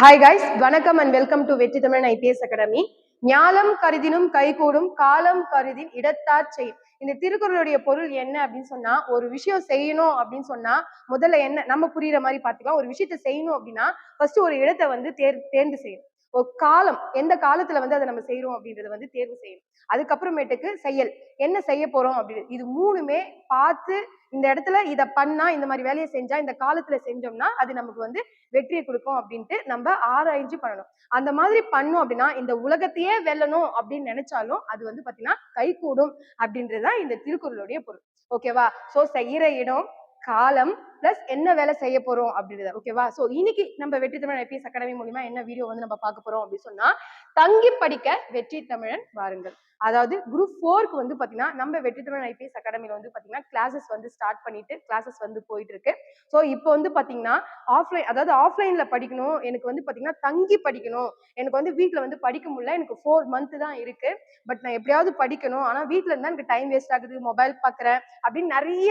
Hi guys வணக்கம் and welcome to Vetri Tamizhan IPS academy. ஞாலம் கருதினும் கைகூடும் காலம் கருதின் இடத்தார் செய். இந்த திருக்குறளுடைய பொருள் என்ன அப்படின்னு சொன்னா ஒரு விஷயம் செய்யணும் அப்படின்னு சொன்னா முதல்ல என்ன நம்ம புரியுற மாதிரி பார்த்துக்கலாம். ஒரு விஷயத்த செய்யணும் அப்படின்னா ஃபர்ஸ்ட் ஒரு இடத்தை வந்து தேர் தேர்ந்து செய்யணும். ஒரு காலம் எந்த காலத்துல வந்து அதை நம்ம செய்யறோம் அப்படின்றத வந்து தேர்வு செய்யணும். அதுக்கப்புறமேட்டுக்கு செயல். என்ன செய்ய போறோம் அப்படின்னு. இது மூணுமே பார்த்து இந்த இடத்துல இதை பண்ணா இந்த மாதிரி வேலையை செஞ்சா இந்த காலத்துல செஞ்சோம்னா அது நமக்கு வந்து வெற்றியை கொடுக்கும் அப்படின்ட்டு நம்ம ஆராய்ஞ்சு பண்ணணும். அந்த மாதிரி பண்ணோம் அப்படின்னா இந்த உலகத்தையே வெல்லணும் அப்படின்னு நினைச்சாலும் அது வந்து பாத்தீங்கன்னா கைகூடும் அப்படின்றதுதான் இந்த திருக்குறளுடைய பொருள். ஓகேவா? சோ செய்யற இடம் காலம் பிளஸ் என்ன வேலை செய்ய போறோம் அப்படின்றத ஓகேவா சோ இன்னைக்கு நம்ம வெற்றி தமிழன் ஐபிஎஸ் அகாடமி மூலியமா என்ன வீடியோ வந்து நம்ம பார்க்க போறோம் அப்படின்னு சொன்னா தங்கி படிக்க வெற்றி தமிழன் வாருங்கள். அதாவது குரூப் ஃபோருக்கு வந்து பார்த்தீங்கன்னா நம்ம வெற்றி ஐபிஎஸ் அகாடமியில் வந்து பார்த்தீங்கன்னா கிளாஸஸ் வந்து ஸ்டார்ட் பண்ணிட்டு கிளாஸஸ் வந்து போயிட்டு இருக்கு ஸோ இப்போ வந்து பார்த்தீங்கன்னா ஆஃப்லைன் அதாவது ஆஃப்லைனில் படிக்கணும் எனக்கு வந்து பார்த்தீங்கன்னா தங்கி படிக்கணும். எனக்கு வந்து வீட்டில் வந்து படிக்க முடியல எனக்கு ஃபோர் மந்த் தான் இருக்கு. பட் நான் எப்படியாவது படிக்கணும். ஆனால் வீட்டில் இருந்தால் எனக்கு டைம் வேஸ்ட் ஆகுது மொபைல் பார்க்குறேன் அப்படின்னு நிறைய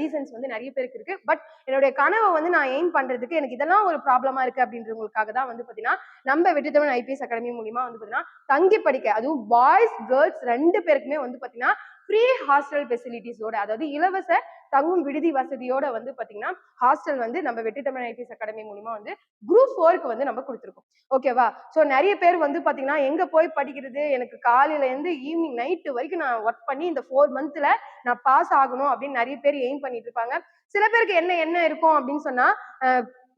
ரீசன்ஸ் வந்து நிறைய பேருக்கு இருக்கு. பட் என்னுடைய கனவை வந்து நான் எய்ம் பண்ணுறதுக்கு எனக்கு இதெல்லாம் ஒரு ப்ராப்ளமாக இருக்கு அப்படின்றவங்களுக்காக தான் வந்து பார்த்தீங்கன்னா நம்ம வெற்றித்தமிழ் ஐபிஎஸ் அகாடமி மூலியமா வந்து பார்த்தீங்கன்னா தங்கி படிக்க அதுவும் பாய்ஸ் கேர்ள்ஸ் ரெண்டு பேருக்குமே வந்து பாத்தீங்கன்னா ஃப்ரீ ஹாஸ்டல் ஃபெசிலிட்டிஸோட அதாவது இலவச தங்கும் விடுதி வசதியோட வந்து பாத்தீங்கன்னா ஹாஸ்டல் வந்து நம்ம வெற்றி தமிழ் ஐடிஎஸ் அகாடமி மூலியமா வந்து குரூப் ஃபோருக்கு வந்து நம்ம கொடுத்துருக்கோம். ஓகேவா ஸோ நிறைய பேர் வந்து பாத்தீங்கன்னா எங்க போய் படிக்கிறது? எனக்கு காலையில இருந்து ஈவினிங் நைட்டு வரைக்கும் நான் ஒர்க் பண்ணி இந்த ஃபோர் மந்த்ல நான் பாஸ் ஆகணும் அப்படின்னு நிறைய பேர் எய்ம் பண்ணிட்டு இருப்பாங்க. சில பேருக்கு என்ன என்ன இருக்கும் அப்படின்னு சொன்னா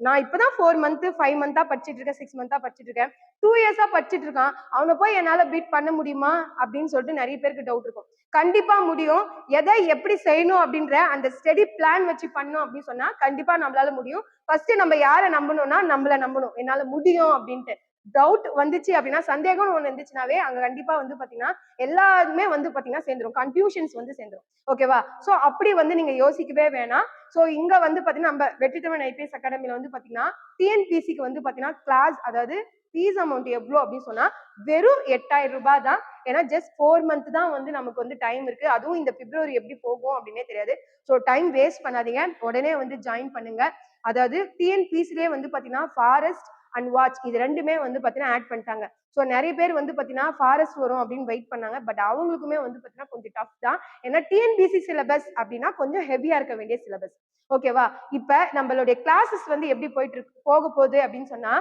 நான் இப்பதான் ஃபோர் மந்த் ஃபைவ் மந்தா படிச்சுட்டு இருக்கேன் சிக்ஸ் மந்தா படிச்சுட்டு இருக்கேன் டூ இயர்ஸா படிச்சுட்டு இருக்கான் அவனை போய் என்னால பீட் பண்ண முடியுமா? அப்படின்னு சொல்லிட்டு நிறைய பேருக்கு டவுட் இருக்கும். கண்டிப்பா முடியும். எதை எப்படி செய்யணும் அப்படின்ற அந்த ஸ்டெடி பிளான் வச்சு பண்ணோம் அப்படின்னு சொன்னா கண்டிப்பா நம்மளால முடியும். ஃபர்ஸ்ட் நம்ம யாரை நம்பணும்னா நம்மள நம்பணும். என்னால முடியும் அப்படின்ட்டு. டவுட் வந்துச்சு அப்படின்னா சந்தேகம்னு ஒன்று இருந்துச்சுனாவே அங்கே கண்டிப்பாக வந்து பார்த்தீங்கன்னா எல்லாருமே வந்து பார்த்தீங்கன்னா சேர்ந்துரும். கன்ஃபியூஷன்ஸ் வந்து சேர்ந்துரும். ஓகேவா ஸோ அப்படி வந்து நீங்கள் யோசிக்கவே வேணாம். ஸோ இங்கே வந்து பார்த்தீங்கன்னா நம்ம வெற்றி தமிழ் ஐபிஎஸ் அகாடமியில் வந்து பார்த்தீங்கன்னா டிஎன்பிசிக்கு வந்து பார்த்தீங்கன்னா கிளாஸ் அதாவது ஃபீஸ் அமௌண்ட் எவ்வளோ அப்படின்னு சொன்னா வெறும் எட்டாயிரம் ரூபாய் தான். ஏன்னா ஜஸ்ட் ஃபோர் மந்த் தான் வந்து நமக்கு வந்து டைம் இருக்கு. அதுவும் இந்த பிப்ரவரி எப்படி போகும் அப்படின்னே தெரியாது. ஸோ டைம் வேஸ்ட் பண்ணாதீங்க. உடனே வந்து ஜாயின் பண்ணுங்க. அதாவது டிஎன்பிசிலே வந்து பார்த்தீங்கன்னா ஃபாரஸ்ட் அண்ட் வாட்ச் இது ரெண்டுமே வந்து பார்த்தீங்கன்னா ஆட் பண்ணிட்டாங்க. ஸோ நிறைய பேர் வந்து பார்த்தீங்கன்னா ஃபாரஸ்ட் வரும் அப்படின்னு வெயிட் பண்ணாங்க. பட் அவங்களுக்குமே வந்து பார்த்தீங்கன்னா கொஞ்சம் டஃப் தான். ஏன்னா டிஎன்பிசி சிலபஸ் அப்படின்னா கொஞ்சம் ஹெவியாக இருக்க வேண்டிய சிலபஸ் ஓகேவா இப்போ நம்மளுடைய கிளாஸஸ் வந்து எப்படி போயிட்டு இருக்கு போக போகுது அப்படின்னு சொன்னா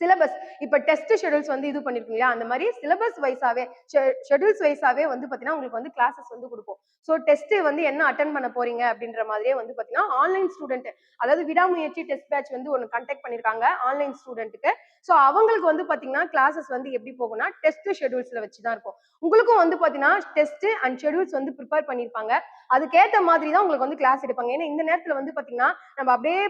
சிலபஸ் இப்ப டெஸ்ட் ஷெடியூல்ஸ் வந்து இது பண்ணிருக்கீங்க இல்லையா? அந்த மாதிரி சிலபஸ் வைஸாவே ஷெடியூல்ஸ் வைஸாவே வந்து பாத்தீங்கன்னா உங்களுக்கு வந்து கிளாஸஸ் வந்து கொடுப்போம். ஸோ டெஸ்ட் வந்து என்ன அட்டன் பண்ண போறீங்க அப்படின்ற மாதிரியே வந்து பாத்தீங்கன்னா ஆன்லைன் ஸ்டூடெண்ட் அதாவது விடாமுயற்சி டெஸ்ட் பேட்ச் வந்து ஒன்று கண்டக்ட் பண்ணிருக்காங்க ஆன்லைன் ஸ்டூடெண்ட்டுக்கு ஸோ அவங்களுக்கு வந்து பாத்தீங்கன்னா கிளாஸஸ் வந்து எப்படி போகும்னா டெஸ்ட் ஷெடியூல்ஸ்ல வச்சு தான் இருக்கும். உங்களுக்கும் வந்து பாத்தீங்கன்னா டெஸ்ட் அண்ட் ஷெடியூல்ஸ் வந்து ப்ரிப்பேர் பண்ணிருப்பாங்க. அதுக்கேற்ற மாதிரி தான் உங்களுக்கு வந்து கிளாஸ் எடுப்பாங்க. ஏன்னா இந்த நேரத்துல வந்து பாத்தீங்கன்னா நம்ம அப்படியே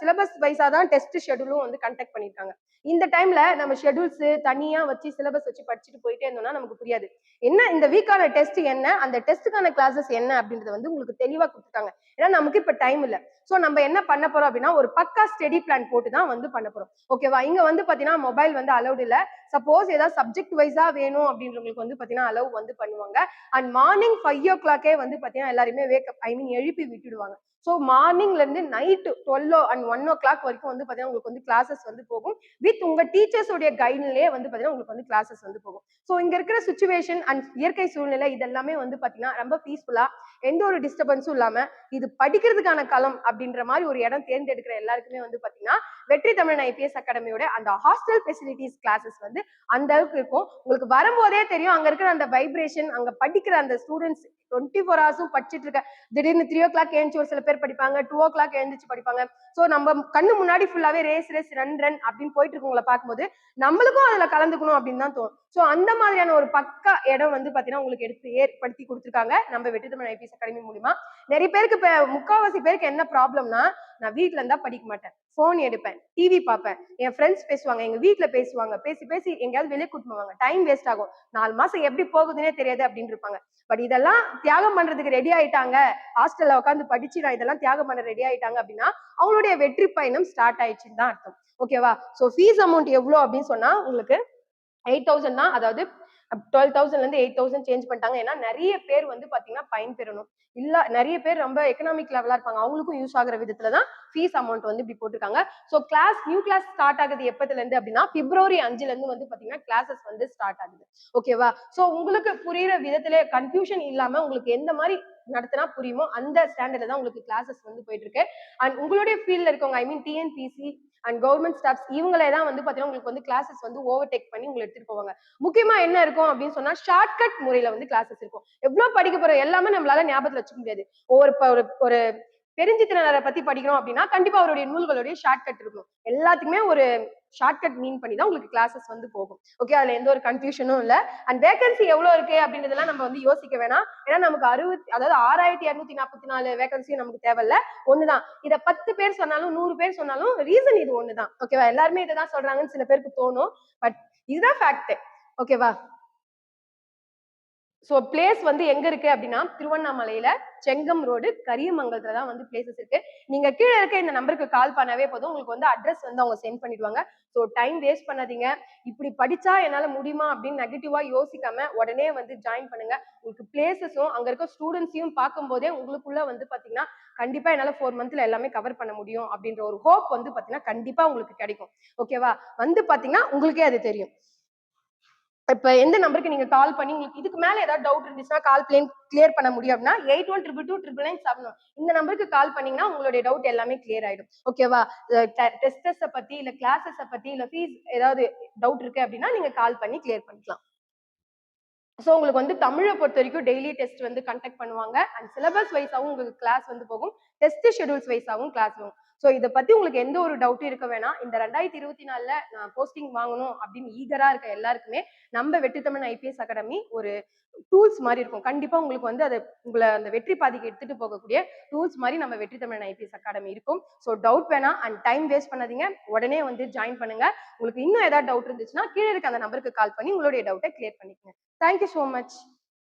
சிலபஸ் வைஸா தான் டெஸ்ட் ஷெடியூலும் வந்து கண்டக்ட் பண்ணிருக்காங்க. இந்த டைம்ல நம்ம ஷெடியூல்ஸ் தனியா வச்சு சிலபஸ் வச்சு படிச்சுட்டு போயிட்டே இருந்தோம்னா நமக்கு புரியாது. என்ன இந்த வீக்கான டெஸ்ட் என்ன அந்த டெஸ்ட்டுக்கான கிளாஸஸ் என்ன அப்படின்றத வந்து உங்களுக்கு தெளிவா கொடுத்துருக்காங்க ஏன்னா நமக்கு இப்ப டைம் இல்ல. சோ நம்ம என்ன பண்ண போறோம் அப்படின்னா ஒரு பக்கா ஸ்டடி பிளான் போட்டு தான் வந்து பண்ண போறோம். ஓகேவா இங்க வந்து பாத்தீங்கன்னா மொபைல் வந்து அலௌட் இல்ல. சப்போஸ் ஏதாவது சப்ஜெக்ட் வைஸா வேணும் அப்படின்றவங்களுக்கு வந்து பாத்தீங்கன்னா அலோவ் வந்து பண்ணுவாங்க. அண்ட் மார்னிங் ஃபைவ் ஓ கிளாக்கே வந்து பாத்தீங்கன்னா எல்லாருமே வேக்கப் ஐ மீன் எழுப்பி விட்டுடுவாங்க. ஸோ மார்னிங்ல இருந்து night twelve and one o'clock வரைக்கும் வந்து பாத்தீங்கன்னா உங்களுக்கு வந்து கிளாஸஸ் வந்து போகும். வித் உங்க டீச்சர்ஸோடைய கைட்லேயே வந்து பாத்தீங்கன்னா உங்களுக்கு வந்து கிளாஸஸ் வந்து போகும். ஸோ இங்க இருக்கிற சுச்சுவேஷன் அண்ட் இயற்கை சூழ்நிலை இதெல்லாமே வந்து பாத்தீங்கன்னா ரொம்ப பீஸ்ஃபுல்லா எந்த ஒரு டிஸ்டர்பன்ஸும் இல்லாம இது படிக்கிறதுக்கான களம் அப்படின்ற மாதிரி ஒரு இடம் தேர்ந்தெடுக்கிற எல்லாருக்குமே வந்து பாத்தீங்கன்னா வெற்றி தமிழன் ஐபிஎஸ் அகாடமியோட அந்த ஹாஸ்டல் ஃபெசிலிட்டிஸ் கிளாஸஸ் வந்து அந்த அளவுக்கு இருக்கும். உங்களுக்கு வரும்போதே தெரியும் அங்க இருக்கிற அந்த வைப்ரேஷன் அங்க படிக்கிற அந்த ஸ்டூடெண்ட்ஸ் டுவெண்ட்டி ஃபோர் ஹவர்ஸும் படிச்சுட்டு இருக்க. திடீர்னு த்ரீ ஓ கிளாக் எழுந்துச்சு ஒரு சில பேர் படிப்பாங்க டூ ஓ கிளாக் எழுந்துச்சு படிப்பாங்க. ஸோ நம்ம கண்ணு முன்னாடி ஃபுல்லாவே ரேஸ் ரேஸ் ரன் ரன் அப்படின்னு போயிட்டு இருக்கவங்களை பார்க்கும்போது நம்மளுக்கும் அதுல கலந்துக்கணும் அப்படின்னு தான் தோணும். ஸோ அந்த மாதிரியான ஒரு பக்கா இடம் வந்து பாத்தீங்கன்னா உங்களுக்கு எடுத்து ஏற்படுத்தி கொடுத்துருக்காங்க நம்ம வெற்றி தமிழ் ஐபிஎஸ் அகாடமி மூலியமா. நிறைய பேருக்கு இப்போ முக்காவாசி பேருக்கு என்ன ப்ராப்ளம்னா நான் வீட்ல இருந்தா படிக்க மாட்டேன். ஃபோன் எடுப்பேன். டிவி பார்ப்பேன். என் ஃப்ரெண்ட்ஸ் பேசுவாங்க. எங்க வீட்ல பேசுவாங்க. பேசி பேசி எங்கேயாவது வெளியே கூட்டுவாங்க டைம் வேஸ்ட் ஆகும். நாலு மாசம் எப்படி போகுதுன்னே தெரியாது அப்படின்னு இருப்பாங்க. பட் இதெல்லாம் தியாகம் பண்றதுக்கு ரெடி ஆயிட்டாங்க. ஹாஸ்டல்ல உட்காந்து படிச்சு நான் இதெல்லாம் தியாகம் பண்ண ரெடி ஆயிட்டாங்க அப்படின்னா அவங்களுடைய வெற்றி பயணம் ஸ்டார்ட் ஆயிடுச்சுன்னு தான் அர்த்தம். ஓகேவா ஸோ ஃபீஸ் அமௌண்ட் எவ்வளோ அப்படின்னு சொன்னா உங்களுக்கு எயிட் தௌசண்ட் தான். அதாவது டுவெல் தௌசண்ட்ல இருந்து எயிட் தௌசண்ட் சேஞ்ச் பண்ணிட்டாங்க. ஏன்னா நிறைய பேர் வந்து பாத்தீங்கன்னா பயன் பெறணும். இல்ல நிறைய பேர் ரொம்ப எக்கனாமிக் லெவலா இருப்பாங்க. அவங்களுக்கும் யூஸ் ஆகிற விதத்துல தான் ஃபீஸ் அமௌண்ட் வந்து இப்படி போட்டிருக்காங்க. So class new class start ஆகுது எப்பத்துல இருந்து அப்படின்னா பிப்ரவரி அஞ்சுல இருந்து வந்து பாத்தீங்கன்னா கிளாஸஸ் வந்து ஸ்டார்ட் ஆகுது. ஓகேவா ஸோ உங்களுக்கு புரியுற விதத்துல கன்ஃபியூஷன் இல்லாம உங்களுக்கு எந்த மாதிரி நடத்தினா புரியுமோ அந்த ஸ்டாண்டர்ட்ல தான் உங்களுக்கு கிளாஸஸ் வந்து போயிட்டு இருக்கு அண்ட் உங்களுடைய ஃபீல்ட்ல இருக்கவங்க I mean TNPSC and government staffs இவங்களே தான் வந்து பாத்தீங்கன்னா உங்களுக்கு வந்து கிளாஸஸ் வந்து ஓவர்டேக் பண்ணி உங்களை எடுத்துட்டு போவாங்க. முக்கியமா என்ன இருக்கும் அப்படின்னு சொன்னா ஷார்ட்கட் முறையில வந்து கிளாஸஸ் இருக்கும். எவ்வளவு படிக்க போற எல்லாமே நம்மளால ஞாபகத்துல வச்சுக்க முடியாது. ஒரு ஒரு பெருஞ்சித்திரனரை பத்தி படிக்கிறோம் அப்படின்னா கண்டிப்பா அவருடைய நூல்களுடைய ஷார்ட்கட் இருக்கும். எல்லாத்துக்குமே ஒரு ஷார்ட்கட் மீன் பண்ணி தான் உங்களுக்கு கிளாஸஸ் வந்து போகும். ஓகே அதுல எந்த ஒரு கன்ஃபியூஷனும் இல்ல. அண்ட் வேகன்சி எவ்வளவு இருக்கு அப்படின்றதெல்லாம் நம்ம வந்து யோசிக்க வேணாம். ஏன்னா நமக்கு அறுபத்தி அதாவது ஆறாயிரத்தி இரநூத்தி நாற்பத்தி நாலு வேகன்சியும் நமக்கு தேவையில்ல. ஒண்ணுதான். இத பத்து பேர் சொன்னாலும் நூறு பேர் சொன்னாலும் ரீசன் இது ஒண்ணுதான். ஓகேவா எல்லாருமே இதை தான் சொல்றாங்கன்னு சில பேருக்கு தோணும். பட் இதுதான் ஃபேக்ட் ஓகேவா ஸோ பிளேஸ் வந்து எங்க இருக்கு அப்படின்னா திருவண்ணாமலையில செங்கம் ரோடு கரியமங்கலத்துல தான் வந்து பிளேசஸ் இருக்கு. நீங்க கீழே இருக்க இந்த நம்பருக்கு கால் பண்ணவே போதும். உங்களுக்கு வந்து அட்ரஸ் வந்து அவங்க சென்ட் பண்ணிடுவாங்க. ஸோ டைம் வேஸ்ட் பண்ணாதீங்க. இப்படி படிச்சா என்னால முடியுமா அப்படின்னு நெகட்டிவா யோசிக்காம உடனே வந்து ஜாயின் பண்ணுங்க. உங்களுக்கு பிளேசஸும் அங்க இருக்க ஸ்டூடெண்ட்ஸையும் பார்க்கும்போதே உங்களுக்குள்ள வந்து பாத்தீங்கன்னா கண்டிப்பா என்னால ஃபோர் மந்த்ல எல்லாமே கவர் பண்ண முடியும் அப்படின்ற ஒரு ஹோப் வந்து பாத்தீங்கன்னா கண்டிப்பா உங்களுக்கு கிடைக்கும். ஓகேவா வந்து பாத்தீங்கன்னா உங்களுக்கே அது தெரியும். இப்ப எந்த நம்பருக்கு நீங்க கால் பண்ணி உங்களுக்கு இதுக்கு மேல ஏதாவது டவுட் இருந்துச்சுன்னா கால் பிளேன் கிளியர் பண்ண முடியும் அப்படின்னா eight one triple two triple nine seven இந்த நம்பருக்கு கால் பண்ணீங்கன்னா உங்களுடைய டவுட் எல்லாமே கிளியர் ஆயிடும். ஓகேவா டெஸ்டஸ பத்தி இல்ல கிளாஸஸ பத்தி இல்ல ஃபீஸ் ஏதாவது டவுட் இருக்கு அப்படின்னா நீங்க கால் பண்ணி கிளியர் பண்ணிக்கலாம். ஸோ உங்களுக்கு வந்து தமிழை பொறுத்த வரைக்கும் டெய்லி டெஸ்ட் வந்து கண்டக்ட் பண்ணுவாங்க. அண்ட் சிலபஸ் வைஸாகவும் உங்களுக்கு கிளாஸ் வந்து போகும். டெஸ்ட் ஷெடியூல்ஸ் வைஸாகவும் கிளாஸ் போகும் ஸோ இதை பத்தி உங்களுக்கு எந்த ஒரு டவுட்டும் இருக்க வேணாம். இந்த ரெண்டாயிரத்தி இருபத்தி நாலுல நான் போஸ்டிங் வாங்கணும் அப்படின்னு ஈகரா இருக்க எல்லாருக்குமே நம்ம வெற்றித்தமிழ் ஐபிஎஸ் அகாடமி ஒரு டூல்ஸ் மாதிரி இருக்கும். கண்டிப்பா உங்களுக்கு வந்து அதை உங்களை அந்த வெற்றி பாதிக்கு எடுத்துட்டு போகக்கூடிய டூல்ஸ் மாதிரி நம்ம வெற்றி தமிழ் ஐபிஎஸ் அகாடமி இருக்கும். ஸோ டவுட் வேணாம் அண்ட் டைம் வேஸ்ட் பண்ணாதீங்க. உடனே வந்து ஜாயின் பண்ணுங்க. உங்களுக்கு இன்னும் ஏதாவது டவுட் இருந்துச்சுன்னா கீழே இருக்க அந்த நம்பருக்கு கால் பண்ணி உங்களுடைய டவுட்டை கிளியர் பண்ணிக்கங்க. Thank you so much